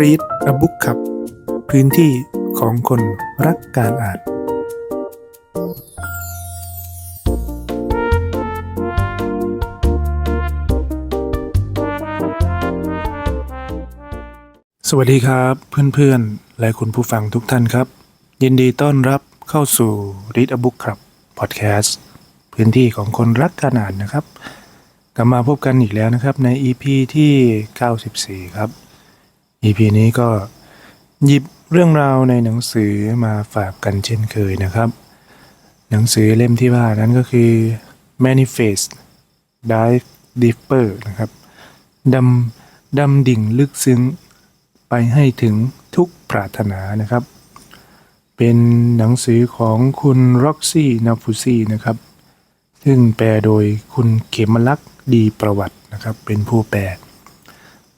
Read a Book ครับ พื้นที่ของคนรักการอ่าน สวัสดีครับ เพื่อนๆ และคุณผู้ฟังทุกท่านครับ ยินดีต้อนรับเข้าสู่ Read a Book ครับพอดแคสต์พื้นที่ของคนรักการอ่านนะครับ กลับมาพบกันอีกแล้วนะครับใน EP ที่ 94 ครับ EP นี้ก็หยิบเรื่องราวในหนังสือมาฝากกันเช่นเคยนะครับ หนังสือเล่มที่ว่านั้นก็คือ Manifest Dive Deeper นะครับดำดำดิ่งลึกซึ้งไปให้ถึงทุกปรารถนานะครับ เป็นหนังสือของคุณ Roxy n a f u s i นะครับ ซึ่งแปลโดยคุณเขมลักษ์ดีประวัตินะครับ เป็นผู้แปล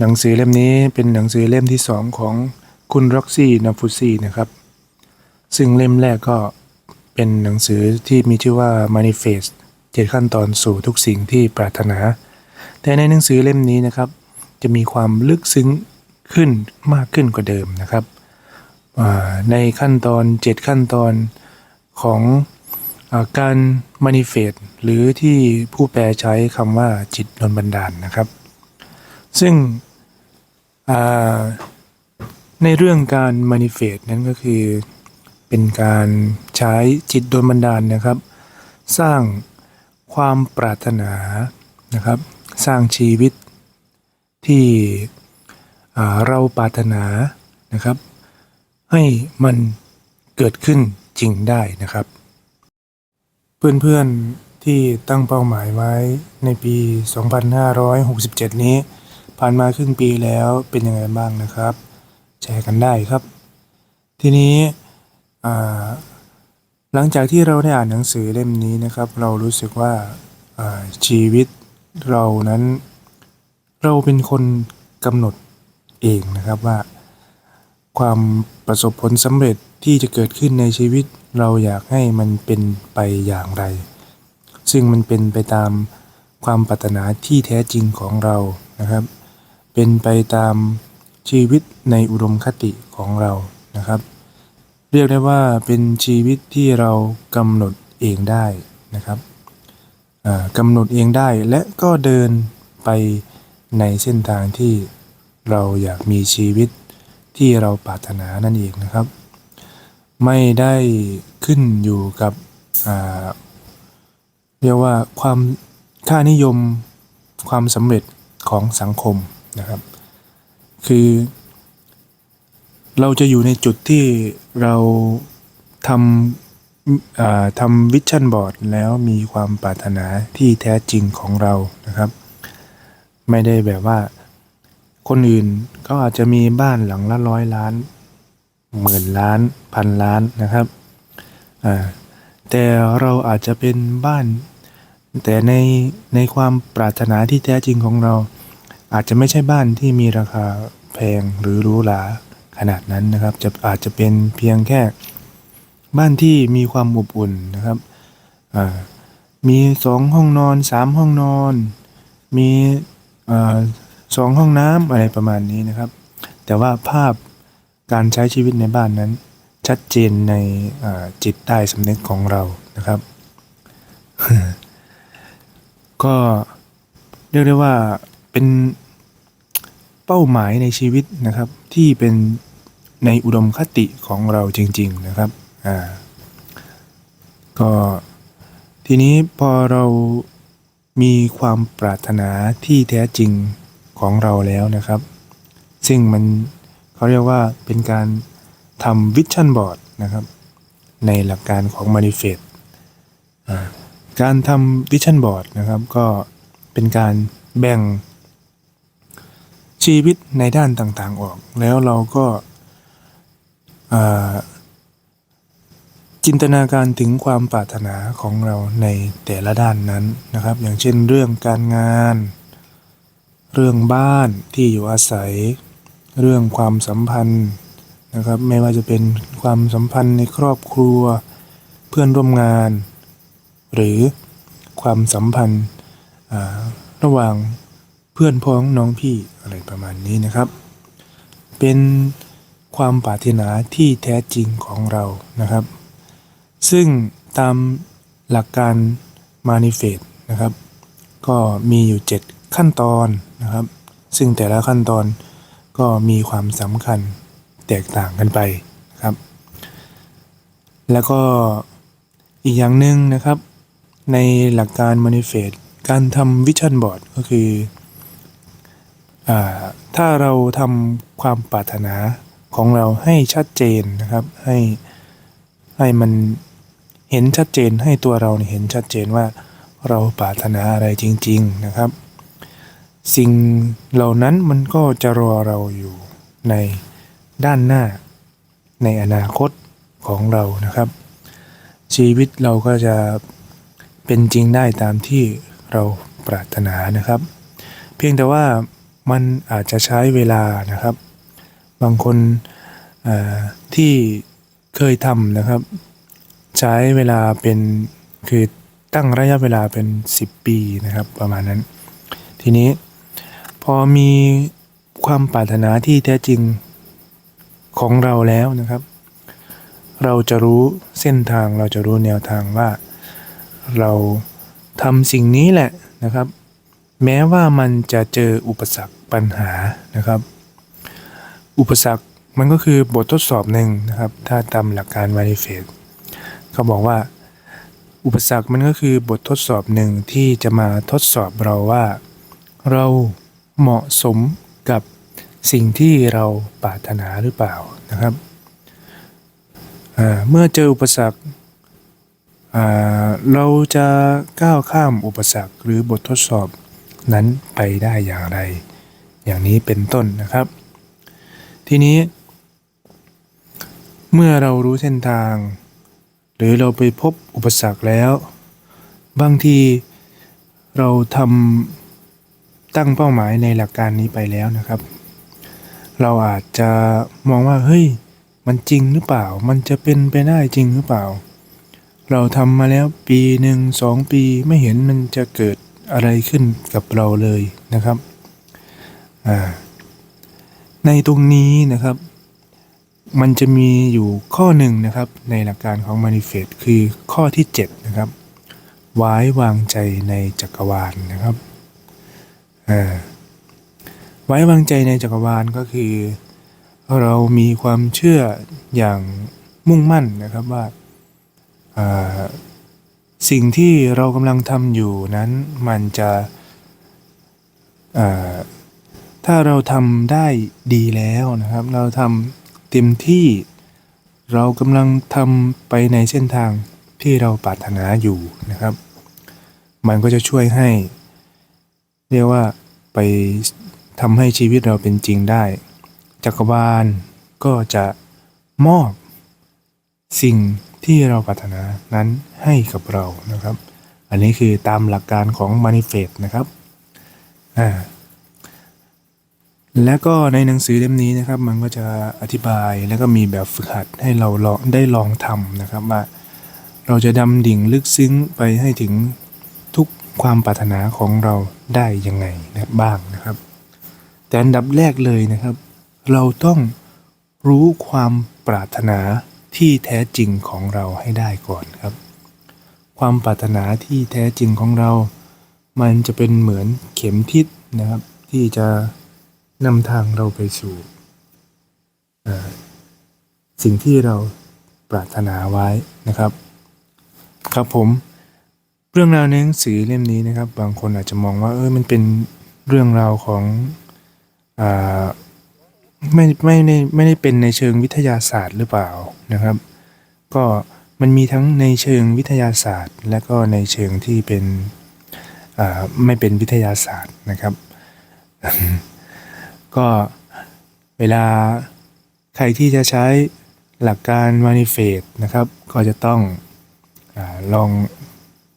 หนังสือเล่มนี้เป็นหนังสือเล่มที่สองของคุณร็อกซี่นาฟูซี่นะครับ ซึ่งเล่มแรกก็เป็นหนังสือที่มีชื่อว่า Manifest เจ็ดขั้นตอนสู่ทุกสิ่งที่ปรารถนา แต่ในหนังสือเล่มนี้นะครับ จะมีความลึกซึ้งขึ้นมากขึ้นกว่าเดิมนะครับ ในขั้นตอน 7 ขั้นตอนของอการ manifest หรือที่ผู้แปลใช้คำว่าจิตนนบันดาลนะครับ ซึ่ง ในเรื่องการ manifest นั้นก็คือเป็นการใช้จิตโดนบันดาลนะครับ สร้างความปรารถนานะครับ สร้างชีวิตที่เราปรารถนานะครับ ให้มันเกิดขึ้นจริงได้นะครับ เพื่อนๆที่ตั้งเป้าหมายไว้ในปี 2567 นี้ ผ่านมาครึ่งปีแล้วเป็นยังไงบ้างนะครับ แชร์กันได้ครับ ทีนี้หลังจากที่เราได้อ่านหนังสือเล่มนี้นะครับ เรารู้สึกว่าอ่าชีวิตเรานั้น เราเป็นคนกำหนดเองนะครับว่า ความประสบผลสำเร็จที่จะเกิดขึ้นในชีวิตเราอยากให้มันเป็นไปอย่างไร ซึ่งมันเป็นไปตามความปรารถนาที่แท้จริงของเรานะครับ เป็นไปตามชีวิตในอุดมคติของเรานะครับ เรียกได้ว่าเป็นชีวิตที่เรากำหนดเองได้นะครับกำหนดเองได้และก็เดินไปในเส้นทางที่เราอยากมีชีวิตที่เราปรารถนานั่นเองนะครับ ไม่ได้ขึ้นอยู่กับเรียกว่าความค่านิยมความสำเร็จของสังคม นะครับ คือ เราจะอยู่ในจุดที่เราทำทำวิชั่นบอร์ดแล้วมีความปรารถนาที่แท้จริงของเรานะครับ ไม่ได้แบบว่า คนอื่นก็อาจจะมีบ้านหลังละร้อยล้านหมื่นล้านพันล้านนะครับอ่าแต่เราอาจจะเป็นบ้าน แต่ในในความปรารถนาที่แท้จริงของเรา อาจจะไม่ใช่บ้านที่มีราคาแพงหรือหรูหราขนาดนั้นนะครับ จะอาจจะเป็นเพียงแค่บ้านที่มีความอบอุ่นนะครับมีสองห้องนอนสามห้องนอน มีอสองห้องน้ำอะไรประมาณนี้นะครับ แต่ว่าภาพการใช้ชีวิตในบ้านนั้น ชัดเจนในจิตใต้สำนึกของเรานะครับ ก็เรียกได้ว่า เป็นเป้าหมายในชีวิตนะครับ ที่เป็นในอุดมคติของเราจริง ๆนะครับอ่าก็ทีนี้พอเรามีความปรารถนาที่แท้จริงของเราแล้วนะครับ ซึ่งมันเขาเรียกว่าเป็นการทำวิชั่นบอร์ดนะครับ ในหลักการของ Manifest การทำวิชั่นบอร์ดนะครับ ก็เป็นการแบ่ง ชีวิตในด้านต่างๆออก แล้วเราก็จินตนาการถึงความปรารถนาของเราในแต่ละด้านนั้นนะครับ อย่างเช่นเรื่องการงาน เรื่องบ้านที่อยู่อาศัย เรื่องความสัมพันธ์นะครับไม่ว่าจะเป็นความสัมพันธ์ในครอบครัว เพื่อนร่วมงาน หรือความสัมพันธ์ระหว่าง เพื่อนพ้องน้องพี่อะไรประมาณนี้นะครับ เป็นความปรารถนาที่แท้จริงของเรานะครับ ซึ่งตามหลักการ manifest นะครับ ก็มีอยู่ 7 ขั้นตอนนะครับ ซึ่งแต่ละขั้นตอนก็มีความสำคัญแตกต่างกันไปนะครับ แล้วก็อีกอย่างหนึ่งนะครับ ในหลักการ manifest การทำวิชั่นบอร์ดก็คือ ถ้าเราทำความปรารถนาของเราให้ชัดเจนนะครับ ให้ให้มันเห็นชัดเจนให้ตัวเราเห็นชัดเจนว่าเราปรารถนาอะไรจริง ๆนะครับ สิ่งเหล่านั้นมันก็จะรอเราอยู่ในด้านหน้า ในอนาคตของเรานะครับ ชีวิตเราก็จะเป็นจริงได้ตามที่เราปรารถนานะครับ เพียงแต่ว่า มันอาจจะใช้เวลานะครับ บางคนที่เคยทำนะครับ ใช้เวลาเป็นคือตั้งระยะเวลาเป็น 10 ปีนะครับประมาณนั้น ทีนี้พอมีความปรารถนาที่แท้จริงของเราแล้วนะครับ เราจะรู้เส้นทางเราจะรู้แนวทางว่า เราทำสิ่งนี้แหละนะครับ แม้ว่ามันจะเจออุปสรรค ปัญหานะครับ อุปสรรคมันก็คือบททดสอบหนึ่งนะครับ ถ้าตามหลักการ manifest เขาบอกว่า อุปสรรคมันก็คือบททดสอบหนึ่งที่จะมาทดสอบเราว่า เราเหมาะสมกับสิ่งที่เราปรารถนาหรือเปล่านะครับ เมื่อเจออุปสรรคเราจะก้าวข้ามอุปสรรคหรือบททดสอบนั้นไปได้อย่างไร อย่างนี้เป็นต้นนะครับ ทีนี้ เมื่อเรารู้เส้นทาง หรือเราไปพบอุปสรรคแล้ว บางทีเราทำตั้งเป้าหมายในหลักการนี้ไปแล้วนะครับ เราอาจจะมองว่าเฮ้ยมันจริงหรือเปล่า มันจะเป็นไปได้จริงหรือเปล่า เราทำมาแล้วปีหนึ่งสองปีไม่เห็นมันจะเกิดอะไรขึ้นกับเราเลยนะครับ ในตรงนี้นะครับ มันจะมีอยู่ข้อหนึ่งนะครับในหลักการของ Manifest คือข้อที่ 7 นะครับไว้วางใจในจักรวาลนะครับไว้วางใจในจักรวาลก็คือ เรามีความเชื่ออย่างมุ่งมั่นนะครับว่าสิ่งที่เรากำลังทำอยู่นั้นมันจะ ถ้าเราทำได้ดีแล้วนะครับ เราทำเต็มที่ เรากำลังทำไปในเส้นทางที่เราปรารถนาอยู่นะครับ มันก็จะช่วยให้ เรียกว่าไปทำให้ชีวิตเราเป็นจริงได้ จักรวาลก็จะมอบสิ่งที่เราปรารถนานั้นให้กับเรานะครับ อันนี้คือตามหลักการของ Manifest นะครับ อ่า และก็ในหนังสือเล่มนี้นะครับ มันก็จะอธิบายแล้วก็มีแบบฝึกหัดให้เราลองได้ลองทำนะครับว่าเราจะดำดิ่งลึกซึ้งไปให้ถึงทุกความปรารถนาของเราได้ยังไงนะบ้างนะครับ แต่อันดับแรกเลยนะครับ เราต้องรู้ความปรารถนาที่แท้จริงของเราให้ได้ก่อนครับ ความปรารถนาที่แท้จริงของเรา มันจะเป็นเหมือนเข็มทิศนะครับ ที่จะ นำทางเราไปสู่สิ่งที่เราปรารถนาไว้นะครับ ครับผม เรื่องราวในหนังสือเล่มนี้นะครับ บางคนอาจจะมองว่าเออมันเป็นเรื่องราวของอไม่ไม่ได้ไม่ได้เป็นในเชิงวิทยาศาสตร์หรือเปล่านะครับ ก็มันมีทั้งในเชิงวิทยาศาสตร์ และก็ในเชิงที่เป็นไม่เป็นวิทยาศาสตร์นะครับ ก็เวลาใครที่จะใช้หลักการ manifest นะครับ ก็จะต้องอลอง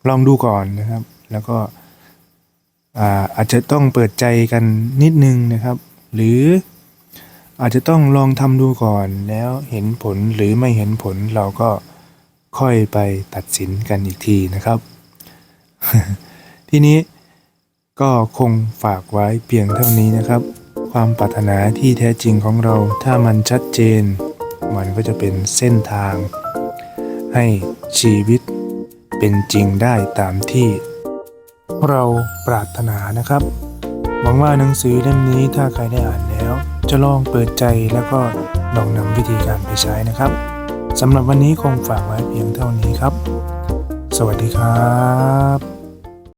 ลองดูก่อนนะครับ แล้วก็อาอาจจะต้องเปิดใจกันนิดนึงนะครับ หรืออาจจะต้องลองทำดูก่อนแล้วเห็นผลหรือไม่เห็นผลเราก็ค่อยไปตัดสินกันอีกทีนะครับ ทีนี้ก็คงฝากไว้เพียงเท่านี้นะครับ ความปรารถนาที่แท้จริงของเรา ถ้ามันชัดเจน มันก็จะเป็นเส้นทาง ให้ชีวิตเป็นจริงได้ตามที่ เราปรารถนานะครับ หวังว่าหนังสือเล่มนี้ถ้าใครได้อ่านแล้ว จะลองเปิดใจแล้วก็ลองนำวิธีการไปใช้นะครับสำหรับวันนี้คงฝากไว้เพียงเท่านี้ครับ สวัสดีครับ